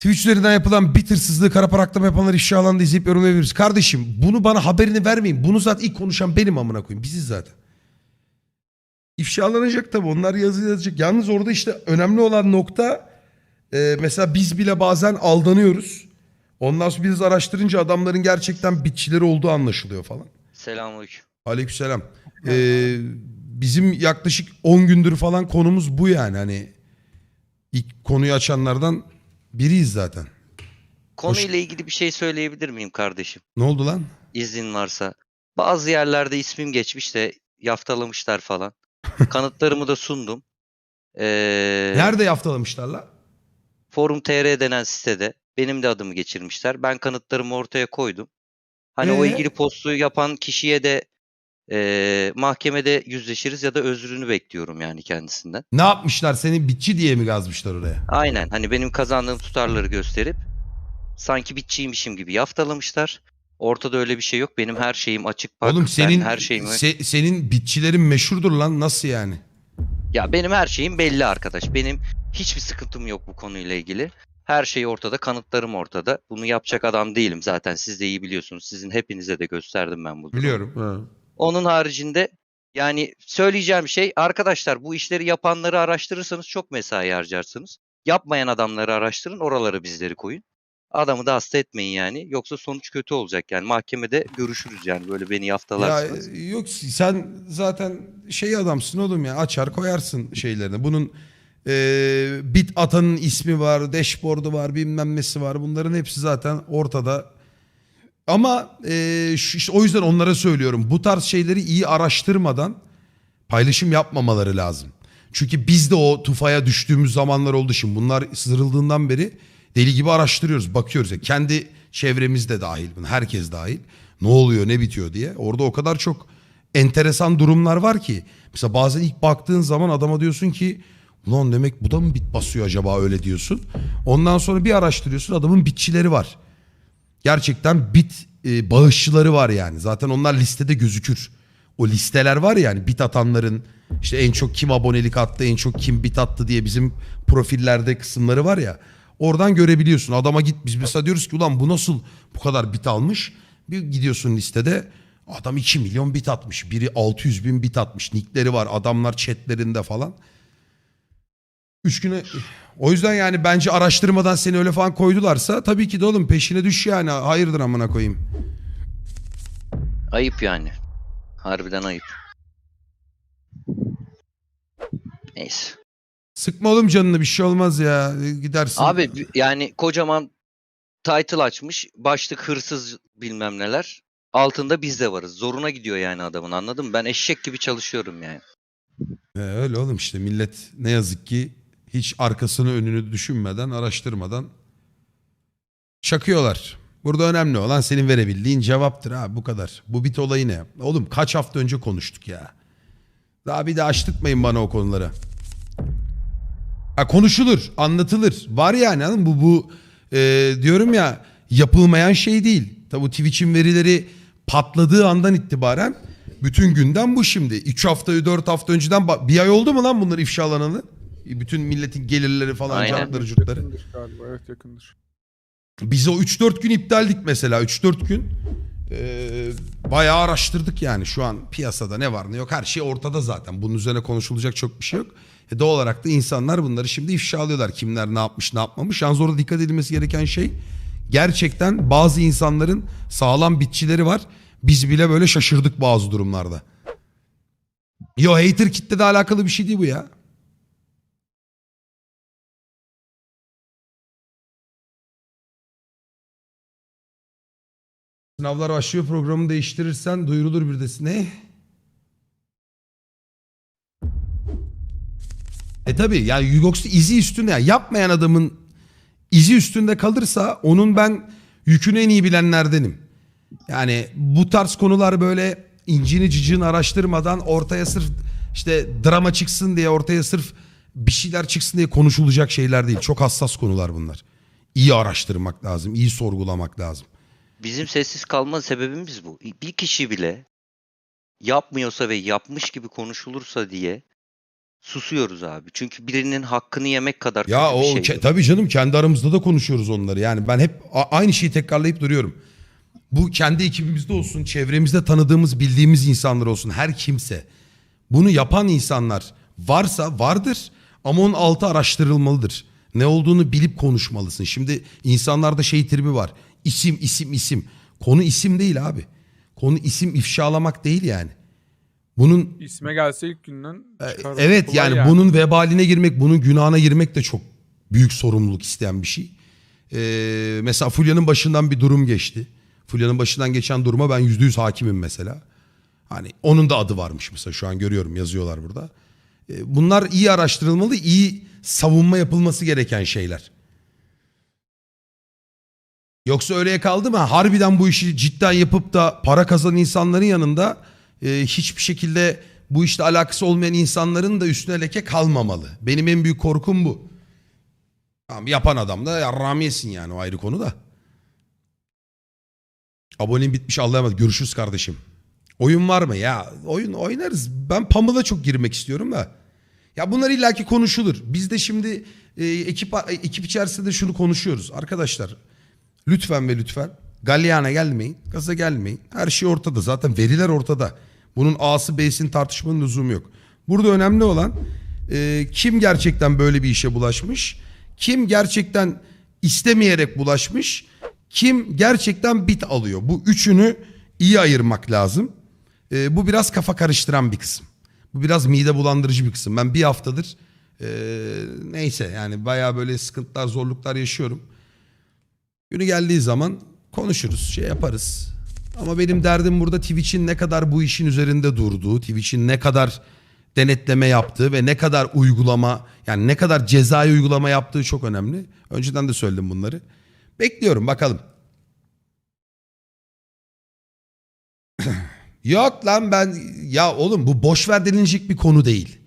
Twitch üzerinden yapılan bit hırsızlığı, kara para aklama yapanlar ifşa alanında izleyip yorumlayabiliriz. Kardeşim bunu bana haberini vermeyin. Bunu zaten ilk konuşan benim amına koyayım. Biziz zaten. İfşalanacak tabii. Onlar yazı yazacak. Yalnız orada işte önemli olan nokta e, mesela biz bile bazen aldanıyoruz. Ondan sonra biz araştırınca adamların gerçekten bitçileri olduğu anlaşılıyor falan. Selamünaleyküm. Aleykümselam. Ee, bizim yaklaşık 10 gündür falan konumuz bu yani. Hani ilk konuyu açanlardan biriyiz zaten. Konuyla ilgili bir şey söyleyebilir miyim kardeşim? Ne oldu lan? İznin varsa. Bazı yerlerde ismim geçmiş de yaftalamışlar falan. Kanıtlarımı da sundum. Ee, Nerede yaftalamışlar la? Forum TR denen sitede benim de adımı geçirmişler. Ben kanıtlarımı ortaya koydum. Hani o Ee? ilgili postu yapan kişiye de ee, mahkemede yüzleşiriz ya da özrünü bekliyorum yani kendisinden. Ne yapmışlar? Seni bitçi diye mi gazmışlar oraya? Aynen hani benim kazandığım tutarları gösterip sanki bitçiymişim gibi yaftalamışlar. Ortada öyle bir şey yok. Benim her şeyim açık. Bak, Oğlum ben senin her şeyimi se- senin bitçilerin meşhurdur lan. Nasıl yani? Ya benim her şeyim belli arkadaş. Benim hiçbir sıkıntım yok bu konuyla ilgili. Her şey ortada, kanıtlarım ortada. Bunu yapacak adam değilim zaten. Siz de iyi biliyorsunuz. Sizin hepinize de gösterdim ben bu durumu. Biliyorum. Onun haricinde yani söyleyeceğim şey arkadaşlar bu işleri yapanları araştırırsanız çok mesai harcarsınız. Yapmayan adamları araştırın, oralara bizleri koyun. Adamı da hasta etmeyin yani. Yoksa sonuç kötü olacak yani. Mahkemede görüşürüz yani böyle beni Ya yaftalarsınız. e, yok sen zaten şey adamsın oğlum ya. Açar koyarsın şeylerini. Bunun e, bit atanın ismi var, dashboard'u var, bilmem nesi var. Bunların hepsi zaten ortada. Ama e, işte o yüzden onlara söylüyorum. Bu tarz şeyleri iyi araştırmadan paylaşım yapmamaları lazım. Çünkü biz de o tufaya düştüğümüz zamanlar oldu şimdi. Bunlar sızırıldığından beri deli gibi araştırıyoruz, bakıyoruz. Ya. Kendi çevremizde dahil, herkes dahil. Ne oluyor, ne bitiyor diye. Orada o kadar çok enteresan durumlar var ki. Mesela bazen ilk baktığın zaman adama diyorsun ki ulan demek bu da mı bit basıyor acaba öyle diyorsun. Ondan sonra bir araştırıyorsun adamın bitçileri var. Gerçekten bit e, bağışçıları var yani. Zaten onlar listede gözükür. O listeler var ya yani bit atanların işte en çok kim abonelik attı, en çok kim bit attı diye bizim profillerde kısımları var ya. Oradan görebiliyorsun. Adama git biz mesela diyoruz ki ulan bu nasıl bu kadar bit almış? Bir gidiyorsun listede adam 2 milyon bit atmış. Biri 600 bin bit atmış. Nickleri var adamlar chatlerinde falan. Üç güne o yüzden yani bence araştırmadan seni öyle falan koydularsa tabii ki de oğlum peşine düş yani. Hayırdır amına koyayım. Ayıp yani. Harbiden ayıp. Neyse. Sıkma oğlum canını bir şey olmaz ya. Gidersin. Abi bi- yani kocaman title açmış. Başlık hırsız bilmem neler. Altında biz de varız. Zoruna gidiyor yani adamın anladın mı? Ben eşek gibi çalışıyorum yani. Ee, öyle oğlum işte millet ne yazık ki hiç arkasını önünü düşünmeden araştırmadan şakıyorlar. Burada önemli olan senin verebildiğin cevaptır ha bu kadar. Bu bit olayı ne? Oğlum kaç hafta önce konuştuk ya. Daha bir de açtırtmayın bana o konuları. Ha konuşulur, anlatılır. Var yani mı? Bu, bu e, diyorum ya yapılmayan şey değil. Tabi bu Twitch'in verileri patladığı andan itibaren bütün gündem bu şimdi. 3 hafta, 4 hafta önceden bir ay oldu mu lan bunlar ifşalanalı? Bütün milletin gelirleri falan, Aynen. cartları, curtları. Yakındır galiba evet yakındır. Biz o 3-4 gün iptaldik mesela. 3-4 gün e, bayağı araştırdık yani. Şu an piyasada ne var ne yok her şey ortada zaten. Bunun üzerine konuşulacak çok bir şey yok. E doğal olarak da insanlar bunları şimdi ifşa alıyorlar. Kimler ne yapmış ne yapmamış. Yalnız orada dikkat edilmesi gereken şey gerçekten bazı insanların sağlam bitçileri var. Biz bile böyle şaşırdık bazı durumlarda. Yo hater kitle de alakalı bir şey değil bu ya. Sınavlar başlıyor programı değiştirirsen duyurulur bir de. Ne? E tabi yani Yugox'ta izi üstünde yani yapmayan adamın izi üstünde kalırsa onun ben yükünü en iyi bilenlerdenim. Yani bu tarz konular böyle incini cicini araştırmadan ortaya sırf işte drama çıksın diye ortaya sırf bir şeyler çıksın diye konuşulacak şeyler değil. Çok hassas konular bunlar. İyi araştırmak lazım, iyi sorgulamak lazım. Bizim sessiz kalma sebebimiz bu. Bir kişi bile yapmıyorsa ve yapmış gibi konuşulursa diye susuyoruz abi. Çünkü birinin hakkını yemek kadar Ya o bir şey. tabii canım kendi aramızda da konuşuyoruz onları. Yani ben hep aynı şeyi tekrarlayıp duruyorum. Bu kendi ekibimizde olsun, çevremizde tanıdığımız, bildiğimiz insanlar olsun, her kimse. Bunu yapan insanlar varsa vardır ama onun altı araştırılmalıdır. Ne olduğunu bilip konuşmalısın. Şimdi insanlarda şey tribi var. İsim, isim, isim. Konu isim değil abi. Konu isim ifşalamak değil yani. Bunun İsme gelse ilk günden çıkar. Evet Kolay yani, bunun vebaline girmek, bunun günahına girmek de çok büyük sorumluluk isteyen bir şey. Ee, mesela Fulya'nın başından bir durum geçti. Fulya'nın başından geçen duruma ben yüzde yüz hakimim mesela. Hani onun da adı varmış mesela şu an görüyorum yazıyorlar burada. Ee, bunlar iyi araştırılmalı, iyi savunma yapılması gereken şeyler. Yoksa öyleye kaldı mı? Harbiden bu işi cidden yapıp da para kazanan insanların yanında e, hiçbir şekilde bu işte alakası olmayan insanların da üstüne leke kalmamalı. Benim en büyük korkum bu. Tamam yapan adam da yarrağımı yesin yani o ayrı konu da. Abonem bitmiş Allah'a Görüşürüz kardeşim. Oyun var mı? Ya oyun oynarız. Ben Pamela çok girmek istiyorum da. Ya bunlar illaki konuşulur. Biz de şimdi e, ekip ekip içerisinde şunu konuşuyoruz. Arkadaşlar lütfen ve lütfen galyana gelmeyin. Gaza gelmeyin. Her şey ortada. Zaten veriler ortada. Bunun A'sı B'sini tartışmanın lüzumu yok. Burada önemli olan e, kim gerçekten böyle bir işe bulaşmış? Kim gerçekten istemeyerek bulaşmış? Kim gerçekten bit alıyor? Bu üçünü iyi ayırmak lazım. E, bu biraz kafa karıştıran bir kısım. Bu biraz mide bulandırıcı bir kısım. Ben bir haftadır e, neyse yani bayağı böyle sıkıntılar, zorluklar yaşıyorum. Günü geldiği zaman konuşuruz, şey yaparız. Ama benim derdim burada Twitch'in ne kadar bu işin üzerinde durduğu, Twitch'in ne kadar denetleme yaptığı ve ne kadar uygulama, yani ne kadar cezai uygulama yaptığı çok önemli. Önceden de söyledim bunları. Bekliyorum bakalım. Yok lan ben ya oğlum bu boş ver denilecek bir konu değil.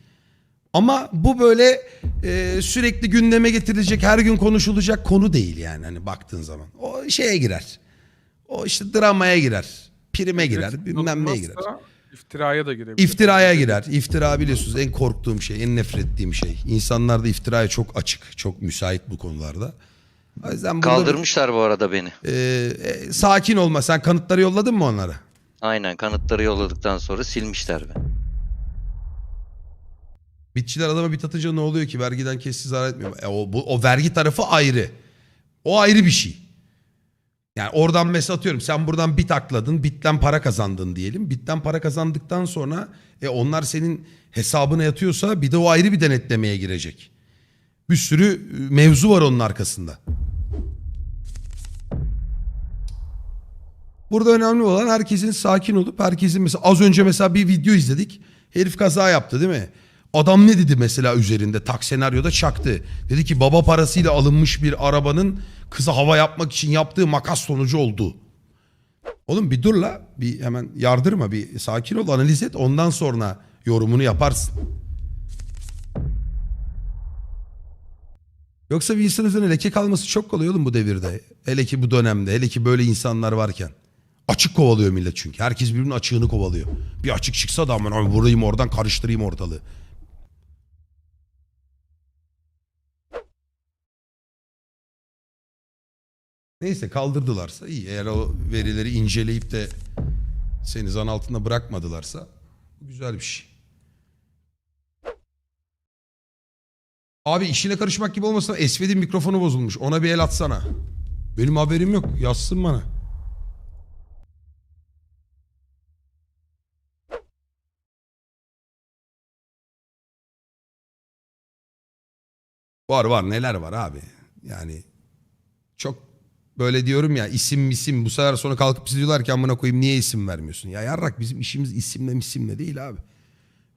Ama bu böyle e, sürekli gündeme getirilecek, her gün konuşulacak konu değil yani hani baktığın zaman. O şeye girer. O işte dramaya girer. Prime girer, bilmem neye girer. İftiraya da girebilir. İftiraya girer. İftira biliyorsunuz en korktuğum şey, en nefret ettiğim şey. İnsanlar da iftiraya çok açık, çok müsait bu konularda. O yüzden burada Kaldırmışlar bu arada beni. e, e, sakin olma. Sen kanıtları yolladın mı onlara? Aynen kanıtları yolladıktan sonra silmişler beni. Bitçiler adama bit atınca ne oluyor ki? Vergiden kesti zarar etmiyor. E, o, bu, o vergi tarafı ayrı. O ayrı bir şey. Yani oradan mesela atıyorum sen buradan bit akladın, bitten para kazandın diyelim. Bitten para kazandıktan sonra e, onlar senin hesabına yatıyorsa bir de o ayrı bir denetlemeye girecek. Bir sürü e, mevzu var onun arkasında. Burada önemli olan herkesin sakin olup herkesin mesela az önce mesela bir video izledik. Herif kaza yaptı değil mi? Adam ne dedi mesela üzerinde tak senaryoda çaktı. Dedi ki baba parasıyla alınmış bir arabanın kıza hava yapmak için yaptığı makas sonucu oldu. Oğlum bir dur la bir hemen yardırma bir sakin ol analiz et ondan sonra yorumunu yaparsın. Yoksa bir insan üzerine leke kalması çok kolay oğlum bu devirde. Hele ki bu dönemde hele ki böyle insanlar varken. Açık kovalıyor millet çünkü. Herkes birbirinin açığını kovalıyor. Bir açık çıksa da aman abi buradayım oradan karıştırayım ortalığı. Neyse kaldırdılarsa iyi. Eğer o verileri inceleyip de seni zan altında bırakmadılarsa güzel bir şey. Abi işine karışmak gibi olmasa Esved'in mikrofonu bozulmuş. Ona bir el atsana. Benim haberim yok. Yazsın bana. Var var neler var abi. Yani çok böyle diyorum ya isim isim bu sefer sonra kalkıp bize diyorlar ki amına koyayım niye isim vermiyorsun? Ya yarrak bizim işimiz isimle isimle değil abi.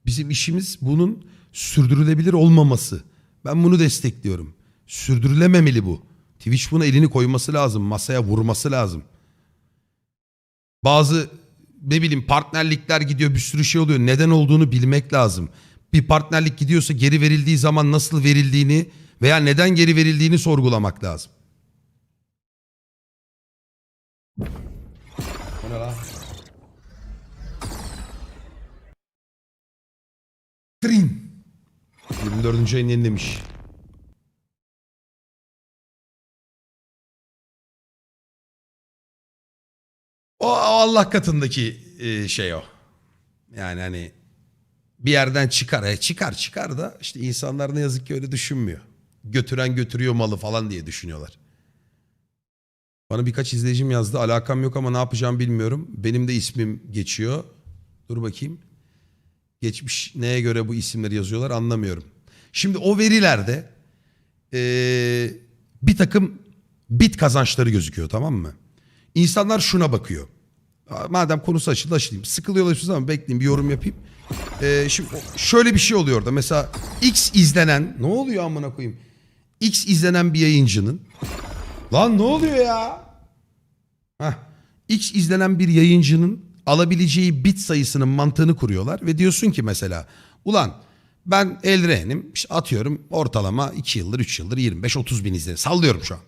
Bizim işimiz bunun sürdürülebilir olmaması. Ben bunu destekliyorum. Sürdürülememeli bu. Twitch buna elini koyması lazım. Masaya vurması lazım. Bazı ne bileyim partnerlikler gidiyor bir sürü şey oluyor. Neden olduğunu bilmek lazım. Bir partnerlik gidiyorsa geri verildiği zaman nasıl verildiğini veya neden geri verildiğini sorgulamak lazım. O ne lan? Green. 24. ayın yenilemiş. O, o Allah katındaki e, şey o. Yani hani bir yerden çıkar. E, çıkar çıkar da işte insanlar ne yazık ki öyle düşünmüyor. Götüren götürüyor malı falan diye düşünüyorlar. Bana birkaç izleyicim yazdı. Alakam yok ama ne yapacağım bilmiyorum. Benim de ismim geçiyor. Dur bakayım. Geçmiş neye göre bu isimleri yazıyorlar anlamıyorum. Şimdi o verilerde eee, bir takım bit kazançları gözüküyor tamam mı? İnsanlar şuna bakıyor. Madem konusu açıldı açılayım. Sıkılıyorlar şu zaman bekleyin bir yorum yapayım. Ee, şimdi şöyle bir şey oluyor orada. Mesela X izlenen ne oluyor amına koyayım? X izlenen bir yayıncının Lan ne oluyor ya? Heh. X izlenen bir yayıncının alabileceği bit sayısının mantığını kuruyorlar ve diyorsun ki mesela ulan ben Elren'im işte atıyorum ortalama 2 yıldır 3 yıldır 25-30 bin izlenim sallıyorum şu an.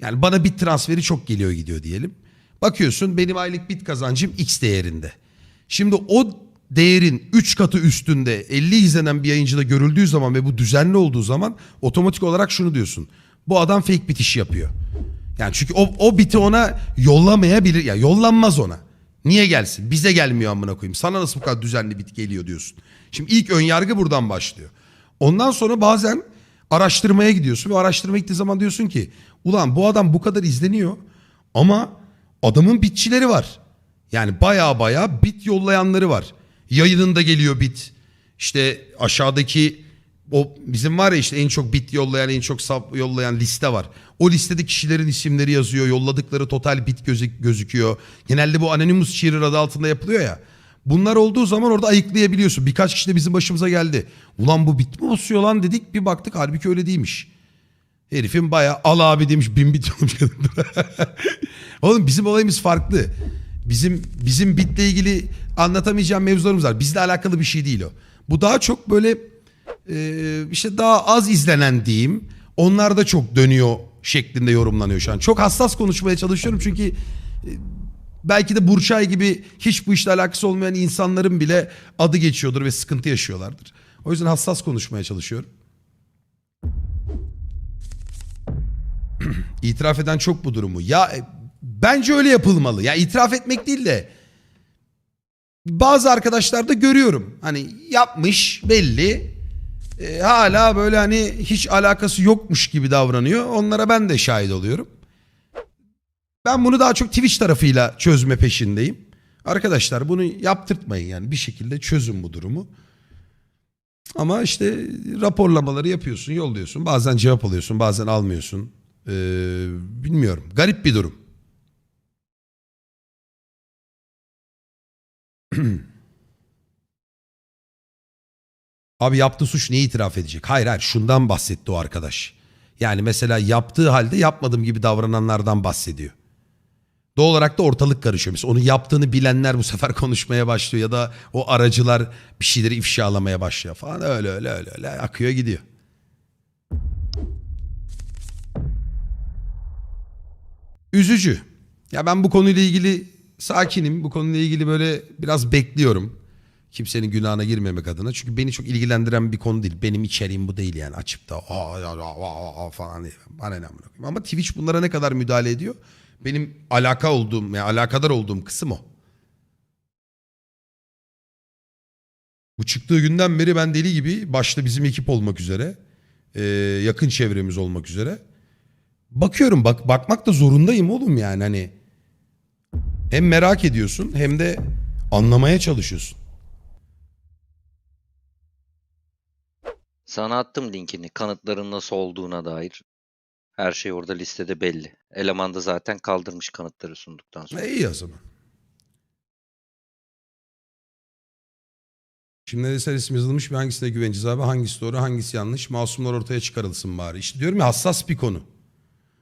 Yani bana bit transferi çok geliyor gidiyor diyelim. Bakıyorsun benim aylık bit kazancım X değerinde. Şimdi o değerin 3 katı üstünde 50 izlenen bir yayıncıda görüldüğü zaman ve bu düzenli olduğu zaman otomatik olarak şunu diyorsun. Bu adam fake bit işi yapıyor. Yani çünkü o, o biti ona yollamayabilir. Ya yollanmaz ona. Niye gelsin? Bize gelmiyor amına koyayım. Sana nasıl bu kadar düzenli bit geliyor diyorsun. Şimdi ilk ön yargı buradan başlıyor. Ondan sonra bazen araştırmaya gidiyorsun ve araştırmaya gittiğin zaman diyorsun ki ulan bu adam bu kadar izleniyor ama adamın bitçileri var. Yani baya baya bit yollayanları var. Yayınında geliyor bit. İşte aşağıdaki o bizim var ya işte en çok bit yollayan, en çok sub yollayan liste var. O listede kişilerin isimleri yazıyor, yolladıkları total bit gözü- gözüküyor. Genelde bu Anonymous Cheerer adı altında yapılıyor ya. Bunlar olduğu zaman orada ayıklayabiliyorsun. Birkaç kişi de bizim başımıza geldi. Ulan bu bit mi basıyor lan dedik. Bir baktık halbuki öyle değilmiş. Herifin bayağı al abi demiş bin bit olmuş. Oğlum bizim olayımız farklı. Bizim bizim bitle ilgili anlatamayacağım mevzularımız var. Bizle alakalı bir şey değil o. Bu daha çok böyle e, işte daha az izlenen diyeyim. Onlar da çok dönüyor şeklinde yorumlanıyor şu an. Çok hassas konuşmaya çalışıyorum çünkü e, belki de Burçay gibi hiç bu işle alakası olmayan insanların bile adı geçiyordur ve sıkıntı yaşıyorlardır. O yüzden hassas konuşmaya çalışıyorum. İtiraf eden çok bu durumu. Ya e, bence öyle yapılmalı. Ya itiraf etmek değil de bazı arkadaşlarda görüyorum. Hani yapmış belli. E, hala böyle hani hiç alakası yokmuş gibi davranıyor. Onlara ben de şahit oluyorum. Ben bunu daha çok Twitch tarafıyla çözme peşindeyim. Arkadaşlar bunu yaptırtmayın yani bir şekilde çözün bu durumu. Ama işte raporlamaları yapıyorsun, yolluyorsun. Bazen cevap alıyorsun, bazen almıyorsun. Ee, bilmiyorum. Garip bir durum. Abi yaptığı suç neyi itiraf edecek? Hayır hayır şundan bahsetti o arkadaş. Yani mesela yaptığı halde yapmadığım gibi davrananlardan bahsediyor. Doğal olarak da ortalık karışıyor. Mesela onu yaptığını bilenler bu sefer konuşmaya başlıyor ya da o aracılar bir şeyleri ifşalamaya başlıyor falan. Öyle öyle öyle öyle akıyor gidiyor. Üzücü. Ya ben bu konuyla ilgili sakinim. Bu konuyla ilgili böyle biraz bekliyorum. Kimsenin günahına girmemek adına. Çünkü beni çok ilgilendiren bir konu değil. Benim içeriğim bu değil yani. Açıp da aa, aa, aa, aa falan diye. Bana ne koyayım. Ama Twitch bunlara ne kadar müdahale ediyor? Benim alaka olduğum, yani alakadar olduğum kısım o. Bu çıktığı günden beri ben deli gibi başta bizim ekip olmak üzere, e, yakın çevremiz olmak üzere bakıyorum. Bak bakmak da zorundayım oğlum yani hani. Hem merak ediyorsun hem de anlamaya çalışıyorsun. Sana attım linkini. Kanıtların nasıl olduğuna dair. Her şey orada listede belli. Eleman da zaten kaldırmış kanıtları sunduktan sonra. E iyi o zaman. Şimdi eser isim yazılmış ve hangisine güveneceğiz abi? Hangisi doğru, hangisi yanlış? Masumlar ortaya çıkarılsın bari. İşte diyorum ya hassas bir konu.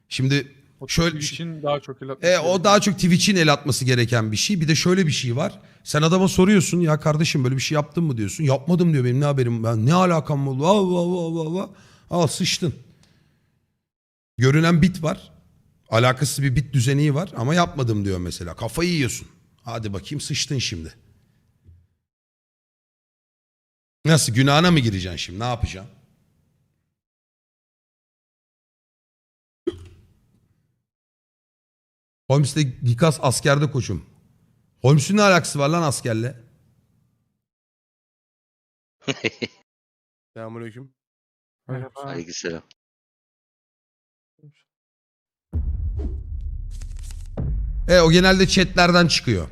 Şimdi O şöyle için daha çok el atması e, o daha çok Twitch'in el atması gereken bir şey. Bir de şöyle bir şey var. Sen adama soruyorsun ya kardeşim böyle bir şey yaptın mı diyorsun. Yapmadım diyor benim ne haberim ben ne alakam oldu. Allah Allah Allah Allah. Al sıçtın. Görünen bit var. Alakasız bir bit düzeni var ama yapmadım diyor mesela. Kafayı yiyorsun. Hadi bakayım sıçtın şimdi. Nasıl günahına mı gireceksin şimdi ne yapacaksın? Holmes'le Gikas askerde koçum. Holmes'un ne alakası var lan askerle? Selamünaleyküm. Merhaba. Aleykümselam. E o genelde chatlerden çıkıyor.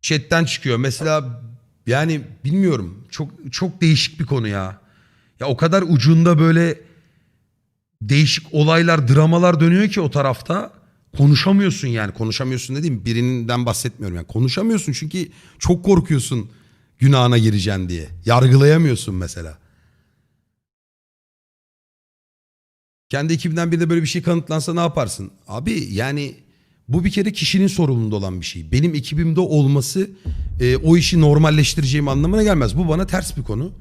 Chatten çıkıyor. Mesela yani bilmiyorum. Çok çok değişik bir konu ya. Ya o kadar ucunda böyle değişik olaylar, dramalar dönüyor ki o tarafta konuşamıyorsun yani. Konuşamıyorsun dediğim birinden bahsetmiyorum yani. Konuşamıyorsun çünkü çok korkuyorsun günahına gireceksin diye. Yargılayamıyorsun mesela. Kendi ekibinden birine böyle bir şey kanıtlansa ne yaparsın? Abi yani bu bir kere kişinin sorumluluğunda olan bir şey. Benim ekibimde olması e, o işi normalleştireceğim anlamına gelmez. Bu bana ters bir konu.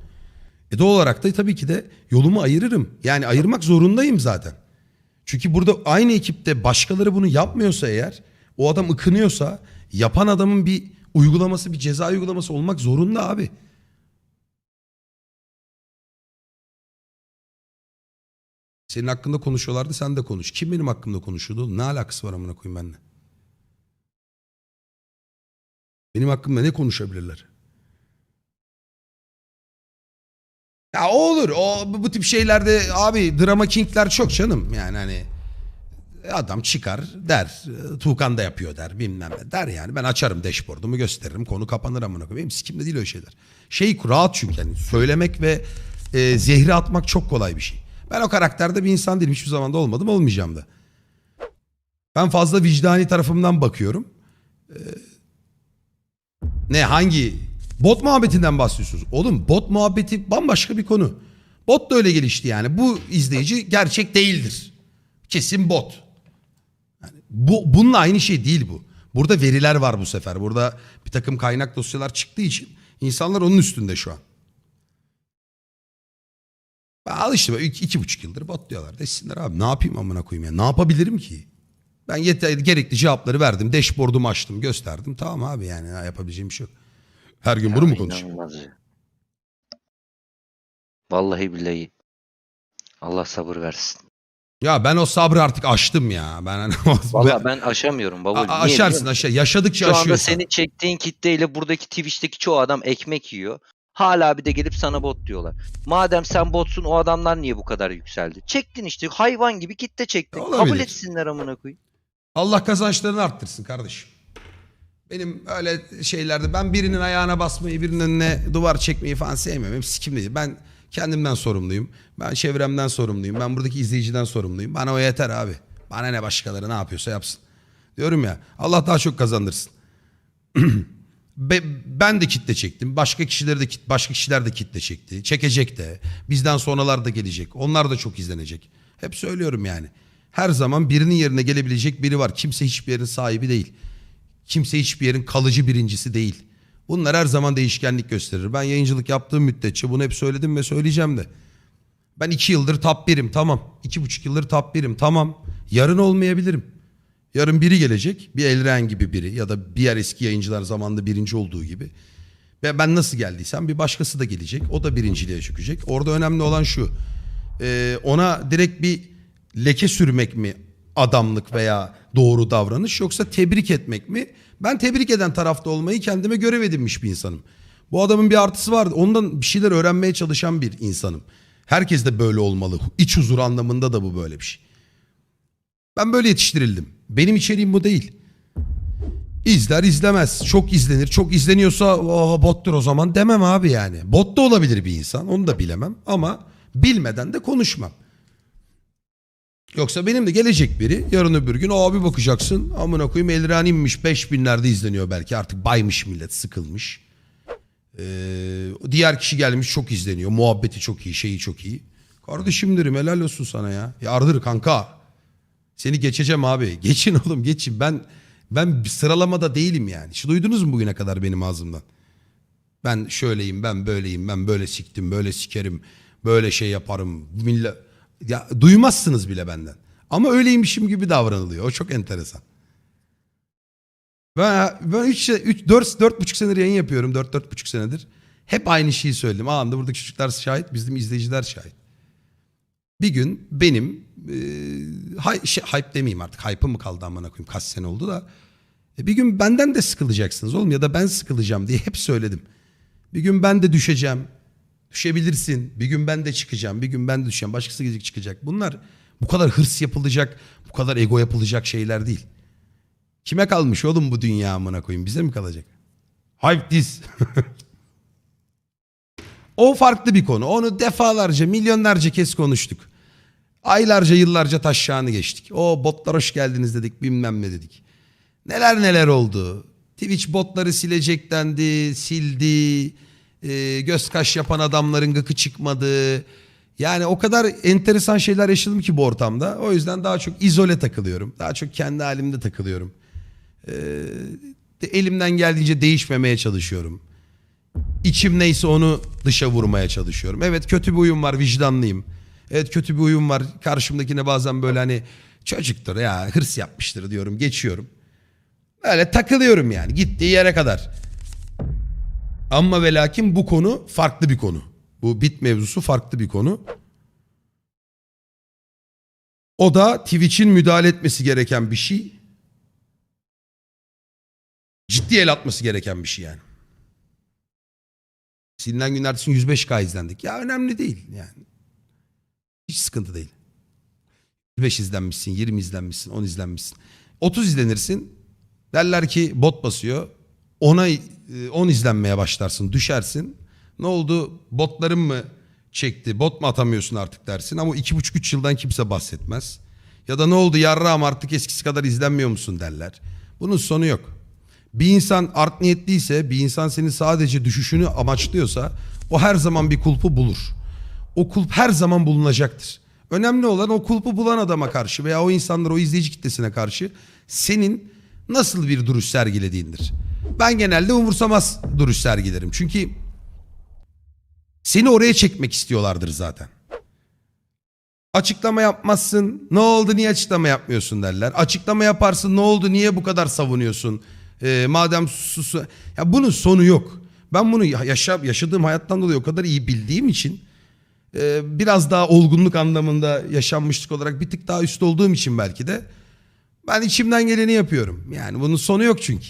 E doğal olarak da tabii ki de yolumu ayırırım. Yani ayırmak zorundayım zaten. Çünkü burada aynı ekipte başkaları bunu yapmıyorsa eğer, o adam ıkınıyorsa yapan adamın bir uygulaması, bir ceza uygulaması olmak zorunda abi. Senin hakkında konuşuyorlardı sen de konuş. Kim benim hakkımda konuşuyordu? Ne alakası var amına koyayım benimle? Benim hakkımda ne konuşabilirler? Ya o olur. O bu, tip şeylerde abi drama kingler çok canım. Yani hani adam çıkar der. Tuğkan da yapıyor der bilmem ne der yani. Ben açarım dashboard'umu gösteririm. Konu kapanır amına koyayım. Benim sikimde değil öyle şeyler. Şey rahat çünkü yani söylemek ve e, zehri atmak çok kolay bir şey. Ben o karakterde bir insan değilim. Hiçbir zaman da olmadım. Olmayacağım da. Ben fazla vicdani tarafımdan bakıyorum. Ee, ne hangi bot muhabbetinden bahsediyorsunuz? Oğlum bot muhabbeti bambaşka bir konu. Bot da öyle gelişti yani. Bu izleyici gerçek değildir. Kesin bot. Yani bu bununla aynı şey değil bu. Burada veriler var bu sefer. Burada bir takım kaynak dosyalar çıktığı için insanlar onun üstünde şu an. Ben alıştım. İki, iki buçuk yıldır bot diyorlar. Desinler abi ne yapayım amına koyayım ya. Ne yapabilirim ki? Ben yeter, gerekli cevapları verdim. Dashboard'umu açtım gösterdim. Tamam abi yani yapabileceğim bir şey yok. Her gün bunu mu Ya konuşayım? inanılmaz ya. Vallahi billahi. Allah sabır versin. Ya ben o sabrı artık aştım ya. Ben hani Vallahi ben aşamıyorum baba. A- aşarsın biliyor musun? aşağı. Yaşadıkça Şu anda aşıyorsun. senin çektiğin kitleyle buradaki Twitch'teki çoğu adam ekmek yiyor. Hala bir de gelip sana bot diyorlar. Madem sen botsun o adamlar niye bu kadar yükseldi? Çektin işte hayvan gibi kitle çektin. Kabul Olabilir. etsinler amına koyayım. Allah kazançlarını arttırsın kardeşim. Benim öyle şeylerde ben birinin ayağına basmayı, birinin önüne duvar çekmeyi falan sevmiyorum. Hep sikim değil. Ben kendimden sorumluyum. Ben çevremden sorumluyum. Ben buradaki izleyiciden sorumluyum. Bana o yeter abi. Bana ne başkaları ne yapıyorsa yapsın. Diyorum ya Allah daha çok kazandırsın. Be- ben de kitle çektim. Başka kişileri de başka kişiler de kitle çekti. Çekecek de. Bizden sonralar da gelecek. Onlar da çok izlenecek. Hep söylüyorum yani. Her zaman birinin yerine gelebilecek biri var. Kimse hiçbir yerin sahibi değil. Kimse hiçbir yerin kalıcı birincisi değil. Bunlar her zaman değişkenlik gösterir. Ben yayıncılık yaptığım müddetçe bunu hep söyledim ve söyleyeceğim de. Ben iki yıldır top birim tamam. İki buçuk yıldır top birim tamam. Yarın olmayabilirim. Yarın biri gelecek. Bir Elren gibi biri ya da diğer eski yayıncılar zamanında birinci olduğu gibi. Ve ben nasıl geldiysem bir başkası da gelecek. O da birinciliğe çıkacak. Orada önemli olan şu. Ona direkt bir leke sürmek mi adamlık veya doğru davranış yoksa tebrik etmek mi? Ben tebrik eden tarafta olmayı kendime görev edinmiş bir insanım. Bu adamın bir artısı vardı. Ondan bir şeyler öğrenmeye çalışan bir insanım. Herkes de böyle olmalı. İç huzur anlamında da bu böyle bir şey. Ben böyle yetiştirildim. Benim içeriğim bu değil. İzler izlemez. Çok izlenir. Çok izleniyorsa "Aa, bottur o zaman demem abi yani. Bot da olabilir bir insan. Onu da bilemem. Ama bilmeden de konuşmam. Yoksa benim de gelecek biri yarın öbür gün abi bakacaksın amına koyayım Elran inmiş 5000'lerde izleniyor belki artık baymış millet sıkılmış. Ee, diğer kişi gelmiş çok izleniyor muhabbeti çok iyi şeyi çok iyi. Kardeşim derim helal olsun sana ya yardır kanka seni geçeceğim abi geçin oğlum geçin ben ben sıralamada değilim yani. Hiç duydunuz mu bugüne kadar benim ağzımdan? Ben şöyleyim, ben böyleyim, ben böyle siktim, böyle sikerim, böyle şey yaparım. Millet... Ya duymazsınız bile benden. Ama öyleymişim gibi davranılıyor. O çok enteresan. Ben, ben 3, 3, 4, 4 buçuk senedir yayın yapıyorum. 4, 4 buçuk senedir. Hep aynı şeyi söyledim. Aa da buradaki çocuklar şahit, bizim izleyiciler şahit. bir gün benim e, hay, şey, hype demeyeyim artık hype'ı mı kaldı amına koyayım kaç sene oldu da e, bir gün benden de sıkılacaksınız oğlum ya da ben sıkılacağım diye hep söyledim. Bir gün ben de düşeceğim. Düşebilirsin. Bir gün ben de çıkacağım. Bir gün ben de düşeceğim. Başkası gidecek çıkacak. Bunlar bu kadar hırs yapılacak, bu kadar ego yapılacak şeyler değil. Kime kalmış oğlum bu dünya amına koyayım? Bize mi kalacak? Hype this. o farklı bir konu. Onu defalarca, milyonlarca kez konuştuk. Aylarca, yıllarca taşşağını geçtik. O botlar hoş geldiniz dedik, bilmem ne dedik. Neler neler oldu. Twitch botları silecek dendi, sildi. Ee, göz kaş yapan adamların gıkı çıkmadı. Yani o kadar enteresan şeyler yaşadım ki bu ortamda. O yüzden daha çok izole takılıyorum. Daha çok kendi halimde takılıyorum. De elimden geldiğince değişmemeye çalışıyorum. İçim neyse onu dışa vurmaya çalışıyorum. Evet kötü bir huyum var vicdanlıyım. Evet kötü bir huyum var. Karşımdakine bazen böyle hani çocuktur ya hırs yapmıştır diyorum geçiyorum. Öyle takılıyorum yani gittiği yere kadar. Ama ve lakin bu konu farklı bir konu. Bu bit mevzusu farklı bir konu. O da Twitch'in müdahale etmesi gereken bir şey. Ciddi el atması gereken bir şey yani. Silinen gün ertesi gün 105K izlendik. Ya önemli değil yani. Hiç sıkıntı değil. 105 izlenmişsin, 20 izlenmişsin, 10 izlenmişsin. 30 izlenirsin. Derler ki bot basıyor. Ona 10 izlenmeye başlarsın, düşersin. Ne oldu? Botların mı çekti? Bot mu atamıyorsun artık dersin ama 2,5-3 yıldan kimse bahsetmez. Ya da ne oldu yarrağım artık eskisi kadar izlenmiyor musun derler. Bunun sonu yok. Bir insan art niyetliyse, bir insan senin sadece düşüşünü amaçlıyorsa o her zaman bir kulpu bulur. O kulp her zaman bulunacaktır. Önemli olan o kulpu bulan adama karşı veya o insanlara, o izleyici kitlesine karşı senin nasıl bir duruş sergilediğindir. Ben genelde umursamaz duruş sergilerim. Çünkü seni oraya çekmek istiyorlardır zaten. Açıklama yapmazsın. Ne oldu niye açıklama yapmıyorsun derler. Açıklama yaparsın ne oldu niye bu kadar savunuyorsun? Ee, madem sus. Ya bunun sonu yok. Ben bunu yaşa, yaşadığım hayattan dolayı o kadar iyi bildiğim için e, biraz daha olgunluk anlamında yaşanmışlık olarak bir tık daha üst olduğum için belki de ben içimden geleni yapıyorum. Yani bunun sonu yok çünkü.